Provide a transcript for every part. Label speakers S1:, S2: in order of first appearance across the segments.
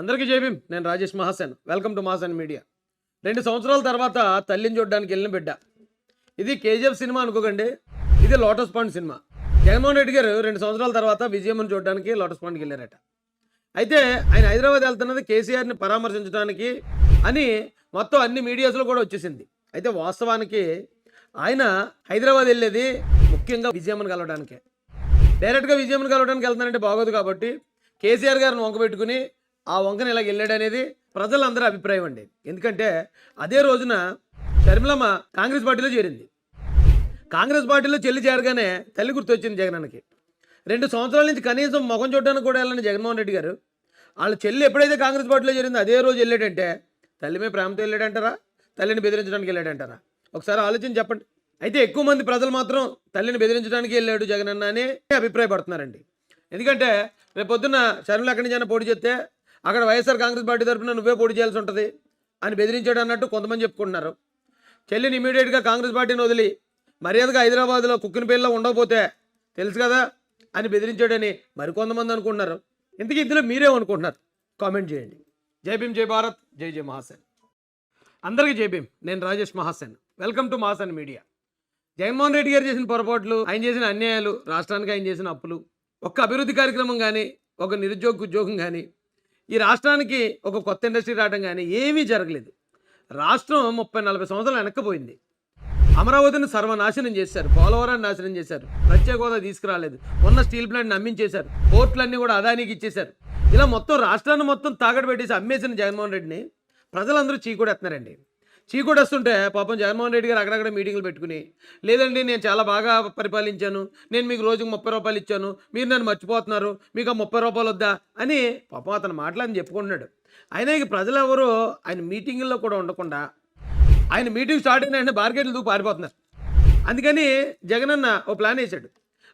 S1: అందరికీ జేబీం నేను Rajesh Mahasen. Welcome to Mahasen media రెండు సంవత్సరాల తర్వాత తల్లిని చూడడానికి వెళ్ళిన బిడ్డ. ఇది కేజీఎఫ్ సినిమా అనుకోకండి. ఇది Lotus Pond cinema. Jaganmohan Reddy garu రెండు సంవత్సరాల తర్వాత విజయమ్మను చూడడానికి లోటస్ పాండ్కి వెళ్ళారట. అయితే ఆయన హైదరాబాద్ వెళ్తున్నది కేసీఆర్ని పరామర్శించడానికి అని మొత్తం అన్ని మీడియాస్లో కూడా వచ్చేసింది. అయితే వాస్తవానికి ఆయన హైదరాబాద్ వెళ్ళేది ముఖ్యంగా విజయమ్మని కలవడానికే. డైరెక్ట్గా విజయమ్మను కలవడానికి వెళ్తున్నారంటే బాగోదు కాబట్టి కేసీఆర్ గారిని వంకబెట్టుకుని ఆ వంకన ఇలా వెళ్ళాడనేది ప్రజలందరి అభిప్రాయం అండి. ఎందుకంటే అదే రోజున షర్మిలమ్మ కాంగ్రెస్ పార్టీలో చేరింది. కాంగ్రెస్ పార్టీలో చెల్లి చేరగానే తల్లి గుర్తొచ్చింది జగనన్నకి. రెండు సంవత్సరాల నుంచి కనీసం ముఖం చూడడానికి కూడా వెళ్ళని జగన్మోహన్ రెడ్డి గారు. వాళ్ళ చెల్లి ఎప్పుడైతే కాంగ్రెస్ పార్టీలో చేరిందో అదే రోజు వెళ్ళాడంటే తల్లి మీద ప్రేమతో వెళ్ళాడంటారా? తల్లిని బెదిరించడానికి వెళ్ళాడంటారా? ఒకసారి ఆలోచన చెప్పండి. అయితే ఎక్కువ మంది ప్రజలు మాత్రం తల్లిని బెదిరించడానికి వెళ్ళాడు జగనన్న అని అభిప్రాయపడుతున్నారండి. ఎందుకంటే రేపొద్దున షర్మిల ఎక్కడి నుంచి పోటీ చేస్తే అక్కడ వైఎస్ఆర్ కాంగ్రెస్ పార్టీ తరఫున నువ్వే పోటీ చేయాల్సి ఉంటుంది అని బెదిరించాడు అన్నట్టు కొంతమంది చెప్పుకుంటున్నారు. చెల్లిని ఇమీడియట్గా కాంగ్రెస్ పార్టీని వదిలి మర్యాదగా హైదరాబాద్లో కుక్కినపల్లిలో ఉండకపోతే తెలుసు కదా అని బెదిరించాడని మరికొంతమంది అనుకుంటున్నారు. ఇంతకీ ఇందులో మీరే అనుకుంటున్నారు? కామెంట్ చేయండి. జై భీమ్ జై భారత్ జై జై మహాసేన్. అందరికీ జై భీమ్. నేను Rajesh Mahasen. Welcome to Mahasen media. Jaganmohan Reddy garu చేసిన పొరపాట్లు ఆయన చేసిన అన్యాయాలు రాష్ట్రానికి ఆయన చేసిన అప్పులు ఒక్క అభివృద్ధి కార్యక్రమం కానీ ఒక నిరుద్యోగ ఉద్యోగం కానీ ఈ రాష్ట్రానికి ఒక కొత్త ఇండస్ట్రీ రావడం కానీ ఏమీ జరగలేదు. రాష్ట్రం ముప్పై నలభై సంవత్సరాలు వెనక్కిపోయింది. అమరావతిని సర్వనాశనం చేశారు. పోలవరాన్ని నాశనం చేశారు. ప్రత్యేక హోదా తీసుకురాలేదు. ఉన్న స్టీల్ ప్లాంట్ని అమ్మించేశారు. పోర్టులన్నీ కూడా అదానికి ఇచ్చేశారు. ఇలా మొత్తం రాష్ట్రాన్ని మొత్తం తాకట్టు పెట్టేసి అమ్మేసిన జగన్మోహన్ రెడ్డిని ప్రజలందరూ చీకూడేస్తున్నారండి చీకూడేస్తుంటే పాపం జగన్మోహన్ రెడ్డి గారు అక్కడక్కడ మీటింగ్లు పెట్టుకుని లేదండి నేను చాలా బాగా పరిపాలించాను నేను మీకు రోజుకు ముప్పై రూపాయలు ఇచ్చాను మీరు నన్ను మర్చిపోతున్నారు మీకు ఆ ముప్పై రూపాయలు వద్దా? అని పాపం అతను మాటలని చెప్పుకుంటున్నాడు. అయినా ఇక ప్రజలు ఎవరు ఆయన మీటింగుల్లో కూడా ఉండకుండా ఆయన మీటింగ్ స్టార్ట్ అయిన వెంటనే మార్కెట్లు దూకు పారిపోతున్నారు. అందుకని జగన్ అన్న ఓ ప్లాన్ వేశాడు.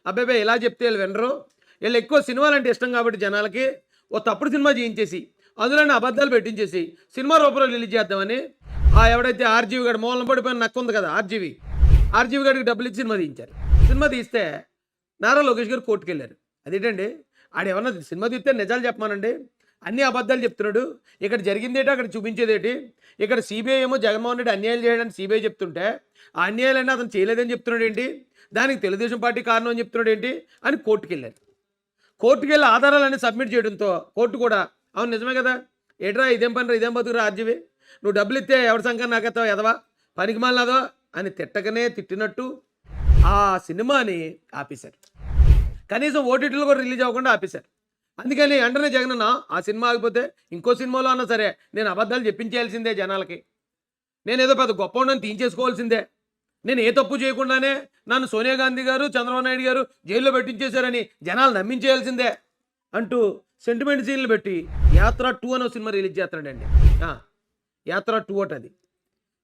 S1: అబ్బాయి ఇలా చెప్తే వీళ్ళు వినరు. వీళ్ళు ఎక్కువ సినిమాలు అంటే ఇష్టం కాబట్టి జనాలకి ఓ తప్పుడు సినిమా చేయించేసి అందులోనే అబద్ధాలు పెట్టించేసి సినిమా రూపంలో రిలీజ్ చేద్దామని ఎవడైతే ఆర్జీవి గడు మూలం పడిపోయిన నక్క ఉంది కదా ఆర్జీవి. ఆర్జీవి గడికి డబ్బులు ఇచ్చి సినిమా తీయించారు. సినిమా తీస్తే నారా లోకేష్ గారు కోర్టుకు వెళ్ళారు. అదేంటండి? ఆడు ఏమన్నా సినిమా తీస్తే నిజాలు చెప్పమానండి. అన్ని అబద్ధాలు చెప్తున్నాడు. ఇక్కడ జరిగిందేటి అక్కడ చూపించేదేటి ఇక్కడ సిబిఐ ఏమో జగన్మోహన్ రెడ్డి అన్యాయాలు చేయడానికి సిబిఐ చెప్తుంటే ఆ అన్యాయాలన్నీ అతను చేయలేదని చెప్తున్నాడు ఏంటి? దానికి తెలుగుదేశం పార్టీ కారణం అని చెప్తున్నాడు ఏంటి? అని కోర్టుకు వెళ్ళారు. కోర్టుకు వెళ్ళి ఆధారాలన్నీ సబ్మిట్ చేయడంతో కోర్టు కూడా అవును నిజమే కదా? ఏట్రా ఇదేం పని రా ఇదేం బతుకురా ఆర్జీవి? నువ్వు డబ్బులు ఇస్తే ఎవరి సంఖ్య నాకెత్తావు ఎదవా పనికి మాలదో అని తిట్టకనే తిట్టినట్టు ఆ సినిమాని ఆపేశారు. కనీసం ఓటీటీలో కూడా రిలీజ్ అవ్వకుండా ఆపేశారు. అందుకని వెంటనే జగనన్న ఆ సినిమా ఆగిపోతే ఇంకో సినిమాలో అన్నా సరే నేను అబద్ధాలు చెప్పించేయాల్సిందే జనాలకి. నేను ఏదో పెద్ద గొప్ప ఉండని తీయించేసుకోవాల్సిందే. నేను ఏ తప్పు చేయకుండానే నన్ను సోనియా గాంధీ గారు చంద్రబాబు నాయుడు గారు జైల్లో పెట్టించేశారని జనాలు నమ్మించేయాల్సిందే అంటూ సెంటిమెంట్ సీన్లు పెట్టి యాత్ర టూ అనే సినిమా రిలీజ్ చేస్తాడండి యాత్ర టూ అట్ అది.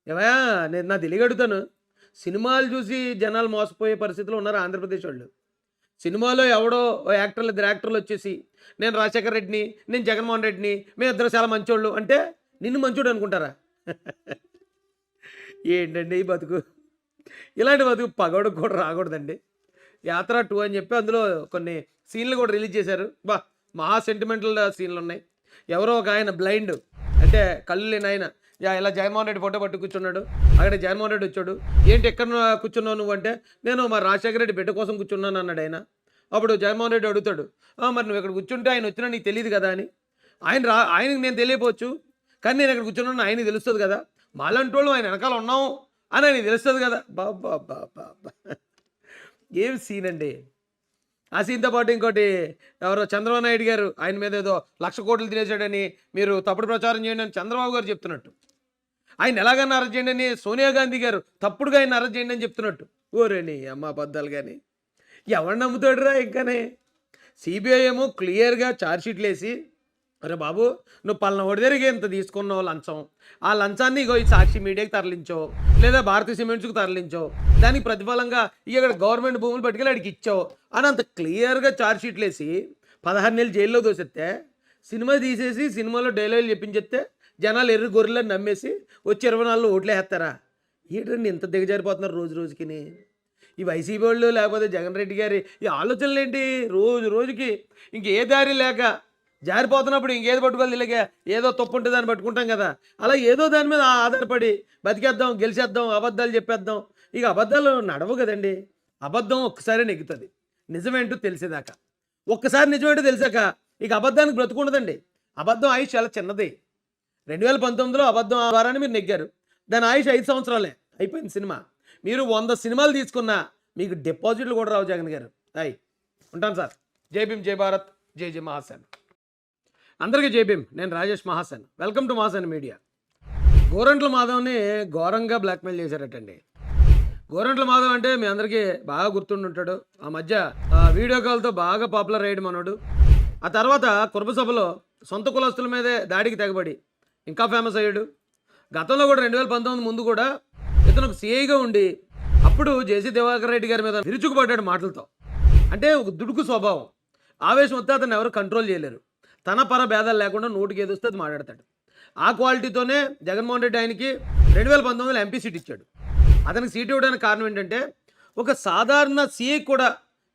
S1: ఏమయ్యా నేను నా తెలియగడుగుతాను సినిమాలు చూసి జనాలు మోసపోయే పరిస్థితిలో ఉన్నారు ఆంధ్రప్రదేశ్ వాళ్ళు. సినిమాలో ఎవడో యాక్టర్లు ఇద్దరు యాక్టర్లు వచ్చేసి నేను రాజశేఖర్ రెడ్డిని నేను జగన్మోహన్ రెడ్డిని మేము ఇద్దరు చాలా మంచోళ్ళు అంటే నిన్ను మంచోడు అనుకుంటారా? ఏంటండి ఈ బతుకు? ఇలాంటి బతుకు పగోడు కూడా రాకూడదండి. యాత్ర టూ అని చెప్పి అందులో కొన్ని సీన్లు కూడా రిలీజ్ చేశారు. బా మహా సెంటిమెంటల్ సీన్లు ఉన్నాయి. ఎవరో ఒక ఆయన బ్లైండ్. అంటే కళ్ళు లేని ఆయన యా ఇలా జగన్మోహన్ రెడ్డి ఫోటో పట్టు కూర్చున్నాడు. అక్కడ జగన్మోహన్ రెడ్డి వచ్చాడు. ఏంటి ఎక్కడ కూర్చున్నావు నువ్వు అంటే నేను మా రాజశేఖర రెడ్డి బిడ్డ కోసం కూర్చున్నాను అన్నాడు ఆయన. అప్పుడు జగన్మోహన్ రెడ్డి అడుగుతాడు మరి నువ్వు ఇక్కడ కూర్చుంటే ఆయన వచ్చినా నీకు తెలియదు కదా అని. ఆయన రా ఆయనకి నేను తెలియపోవచ్చు కానీ నేను ఇక్కడ కూర్చున్నాను ఆయనకి తెలుస్తుంది కదా. మాలాంటి వాళ్ళు ఆయన వెనకాల ఉన్నావు అని ఆయనకి తెలుస్తుంది కదా. బాబా బాబా. ఏం సీన్ అండి? ఆ సీన్తో పాటు ఇంకోటి ఎవరో చంద్రబాబు నాయుడు గారు ఆయన మీద ఏదో లక్ష కోట్లు తినేసాడని మీరు తప్పుడు ప్రచారం చేయండి అని చంద్రబాబు గారు చెప్తున్నట్టు. ఆయన ఎలాగన్నా అరెస్ట్ చేయండి అని సోనియా గాంధీ గారు తప్పుడుగా ఆయన అరెస్ట్ చేయండి అని చెప్తున్నట్టు. ఓరేని అమ్మ అబద్ధాలు కానీ ఎవరు నమ్ముతాడురా ఇంకానే? సిబిఐ ఏమో క్లియర్గా ఛార్జ్షీట్లు వేసి అరే బాబు నువ్వు పలానా ఒడి దగ్గరికి ఇంత తీసుకున్నావు లంచం? ఆ లంచాన్ని ఇగో ఈ సాక్షి మీడియాకి తరలించో లేదా భారతీయ సిమెంట్స్కి తరలించో దానికి ప్రతిఫలంగా ఇక్కడ గవర్నమెంట్ భూములు పట్టుకెళ్ళి అడిగి ఇచ్చావు అని అంత క్లియర్గా ఛార్జ్షీట్లు వేసి పదహారు నెలలు జైల్లో దోసెత్తే సినిమా తీసేసి సినిమాలో డైలాగులు చెప్పించేస్తే జనాలు ఎర్రి గొర్రెలను నమ్మేసి వచ్చి ఇరవై నాలుగులో ఓట్లు వేస్తారా? ఏంటండి ఇంత దిగజారిపోతున్నారు రోజు రోజుకిని? ఈ వైసీపీ వాళ్ళు లేకపోతే జగన్ రెడ్డి గారి ఈ ఆలోచనలు ఏంటి రోజు రోజుకి ఇంకే దారి లేక జారిపోతున్నప్పుడు ఇంకేది పట్టుకోవాలి ఇలాగే? ఏదో తప్పు ఉంటే దాన్ని పట్టుకుంటాం కదా. అలా ఏదో దాని మీద ఆధారపడి బతికేద్దాం గెలిచేద్దాం అబద్ధాలు చెప్పేద్దాం. ఇక అబద్ధాలు నడవు కదండి. అబద్ధం ఒక్కసారి నెగ్గుతుంది. నిజమేంటో తెలిసేదాకా. ఒక్కసారి నిజమేంటో తెలిసాక ఇక అబద్ధానికి బ్రతుకుండదండి అబద్ధం ఆయుష్ చాలా చిన్నది. రెండు వేల పంతొమ్మిదిలో అబద్ధం వారాన్ని మీరు నెగ్గారు. దాని ఆయుష్ ఐదు సంవత్సరాలే అయిపోయింది సినిమా. మీరు వంద సినిమాలు తీసుకున్నా మీకు డిపాజిట్లు కూడా రావు జగన్ గారు. అయ్ ఉంటాను సార్. జై భీమ్ జై భారత్ జై జై మహాసేన్ అందరికీ జై నేను Rajesh Mahasen. Welcome to Mahasen media Gorantla మాధవ్ని ఘోరంగా బ్లాక్మెయిల్ చేశారటండి. గోరంట్ల మాధవ్ అంటే మీ అందరికీ బాగా గుర్తుండి ఉంటాడు ఆ మధ్య ఆ వీడియో కాల్తో బాగా పాపులర్ అయ్యాడు మనోడు. ఆ తర్వాత కుర్బ సభలో సొంత కులస్తుల మీదే దాడికి తెగబడి ఇంకా ఫేమస్ అయ్యాడు. గతంలో కూడా రెండు వేల పంతొమ్మిది ముందు కూడా ఇతను ఒక సిఐగా ఉండి అప్పుడు జేసీ దివాకర్ రెడ్డి గారి మీద విరుచుకుపడ్డాడు మాటలతో. అంటే ఒక దుడుకు స్వభావం. ఆవేశం వస్తే అతను ఎవరు కంట్రోల్ చేయలేరు. తన పర భేదాలు లేకుండా నోటికి ఏదొస్తే అది మాట్లాడతాడు. ఆ క్వాలిటీతోనే జగన్మోహన్ రెడ్డి ఆయనకి రెండు వేల పంతొమ్మిదిలో ఎంపీ సీట్ ఇచ్చాడు. అతనికి సీట్ ఇవ్వడానికి కారణం ఏంటంటే ఒక సాధారణ సీఏ కూడా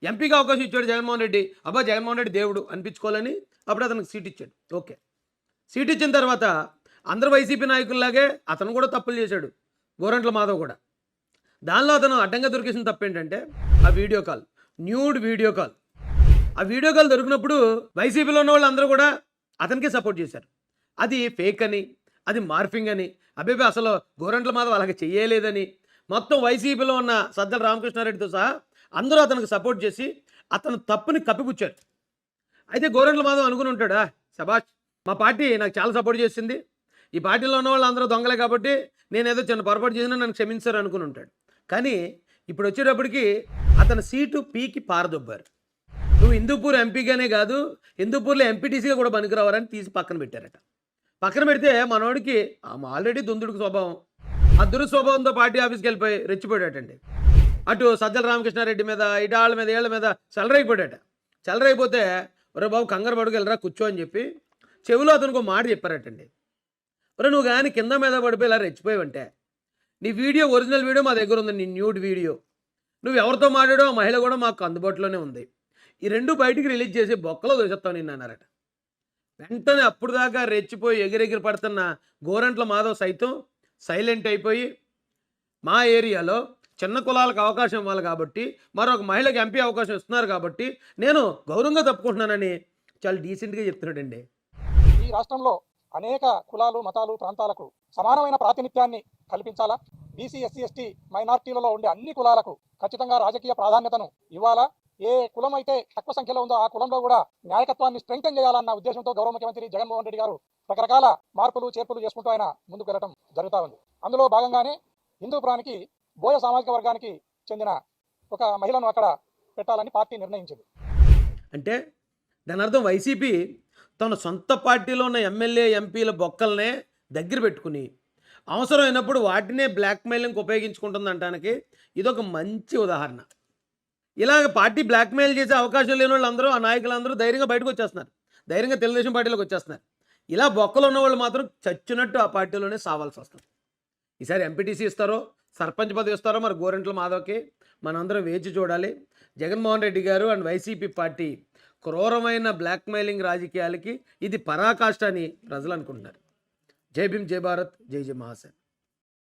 S1: ఎంపీకి అవకాశం ఇచ్చాడు జగన్మోహన్ రెడ్డి. అబ్బా జగన్మోహన్ రెడ్డి దేవుడు అనిపించుకోవాలని అప్పుడు అతనికి సీట్ ఇచ్చాడు. ఓకే. సీట్ ఇచ్చిన తర్వాత అందరు వైసీపీ నాయకుల్లాగే అతను కూడా తప్పులు చేశాడు. గోరంట్ల మాధవ్ కూడా. దానిలో అతను అడ్డంగా దొరికేసిన తప్పు ఏంటంటే ఆ video call nude video call. ఆ వీడియో కాల్ దొరికినప్పుడు వైసీపీలో ఉన్న వాళ్ళు అందరూ కూడా అతనికే సపోర్ట్ చేశారు. అది ఫేక్ అని అది మార్ఫింగ్ అని అబ్బేబే అసలు గోరంట్ల మాధవ్ అలాగే చేయలేదని మొత్తం వైసీపీలో ఉన్న సజ్జల రామకృష్ణారెడ్డితో సహా అందరూ అతనికి సపోర్ట్ చేసి అతను తప్పుని కప్పిపుచ్చారు అయితే గోరంట్ల మాధవ్ అనుకుని ఉంటాడా? సభాష్ మా పార్టీ నాకు చాలా సపోర్ట్ చేసింది. ఈ పార్టీలో ఉన్న వాళ్ళు అందరూ దొంగలే కాబట్టి నేను ఏదో చిన్న పొరపాటు చేసినా నన్ను క్షమించారు అనుకుని ఉంటాడు. కానీ ఇప్పుడు వచ్చేటప్పటికి అతని సీటు పీకి పారదొబ్బారు. నువ్వు హిందూపూర్ ఎంపీగానే కాదు హిందూపూర్లో ఎంపీటీసీగా కూడా పనికిరావారని తీసి పక్కన పెట్టారట. పక్కన పెడితే మనోడికి ఆల్రెడీ దుందుడికి స్వభావం. ఆ దురుస్వభావంతో పార్టీ ఆఫీస్కి వెళ్ళిపోయి రెచ్చిపోయాటండి అటు సజ్జల రామకృష్ణారెడ్డి మీద ఇటు వాళ్ళ మీద ఏళ్ళ మీద చల్లరైపోయాట చలరైపోతే ఒరే బాబు కంగారు పడుకు వెళ్ళరా కూర్చో అని చెప్పి చెవిలో అతనికి ఒక మాట చెప్పారటండి. ఒరే నువ్వు కానీ కింద మీద పడిపోయి ఇలా రెచ్చిపోయావంటే నీ వీడియో ఒరిజినల్ వీడియో మా దగ్గర ఉంది నీ న్యూడ్ వీడియో. నువ్వు ఎవరితో మాట్లాడో ఆ మహిళ కూడా మాకు అందుబాటులోనే ఉంది. ఈ రెండు బయటికి రిలీజ్ చేసి బొక్కలో దోసేస్తావు నిన్న అన్నారట. వెంటనే అప్పుడు దాకా రెచ్చిపోయి ఎగిరెగిరి పడుతున్న గోరంట్ల మాధవ్ సైతం సైలెంట్ అయిపోయి మా ఏరియాలో చిన్న కులాలకు అవకాశం ఇవ్వాలి కాబట్టి మరొక మహిళకి ఎంపీ అవకాశం ఇస్తున్నారు కాబట్టి నేను గౌరవంగా తప్పుకుంటున్నానని చాలా డీసెంట్గా చెప్తున్నాడండి.
S2: ఈ రాష్ట్రంలో అనేక కులాలు మతాలు ప్రాంతాలకు సమానమైన ప్రాతినిధ్యాన్ని కల్పించాలా? బీసీ ఎస్సీ ఎస్టీ మైనార్టీలలో ఉండే అన్ని కులాలకు ఖచ్చితంగా రాజకీయ ప్రాధాన్యతను ఇవ్వాలా? ఏ కులం అయితే తక్కువ సంఖ్యలో ఉందో ఆ కులంలో కూడా నాయకత్వాన్ని స్ట్రెంగ్తన్ చేయాలన్న ఉద్దేశంతో గౌరవ ముఖ్యమంత్రి జగన్మోహన్ రెడ్డి గారు రకరకాల మార్పులు చేర్పులు చేసుకుంటూ ఆయన ముందుకు వెళ్ళడం జరుగుతూ ఉంది. అందులో భాగంగానే హిందూపురానికి బోయ సామాజిక వర్గానికి చెందిన ఒక మహిళను అక్కడ పెట్టాలని పార్టీ నిర్ణయించింది.
S1: అంటే దాని అర్థం వైసీపీ తన సొంత పార్టీలో ఉన్న ఎమ్మెల్యే ఎంపీల బొక్కల్నే దగ్గర పెట్టుకుని అవసరమైనప్పుడు వాటినే బ్లాక్మెయిలింగ్కి ఉపయోగించుకుంటుంది అంటానికి ఇదొక మంచి ఉదాహరణ. ఇలాగ పార్టీ బ్లాక్మెయిల్ చేసే అవకాశం లేని వాళ్ళందరూ ఆ నాయకులందరూ ధైర్యంగా బయటకు వచ్చేస్తున్నారు. ధైర్యంగా తెలుగుదేశం పార్టీలోకి వచ్చేస్తున్నారు. ఇలా బొక్కలు ఉన్న వాళ్ళు మాత్రం చచ్చినట్టు ఆ పార్టీలోనే సావాల్సి వస్తుంది. ఈసారి ఎంపీటీసీ ఇస్తారో సర్పంచ్ పదవి ఇస్తారో మరి గోరెంట్ల మాధవ్కి మనందరం వేచి చూడాలి. Jaganmohan Reddy garu and YCP party క్రూరమైన బ్లాక్మెయిలింగ్ రాజకీయాలకి ఇది పరాకాష్ట అని ప్రజలు అనుకుంటున్నారు. జై భీమ్ జై భారత్ జై జై మహాసేన్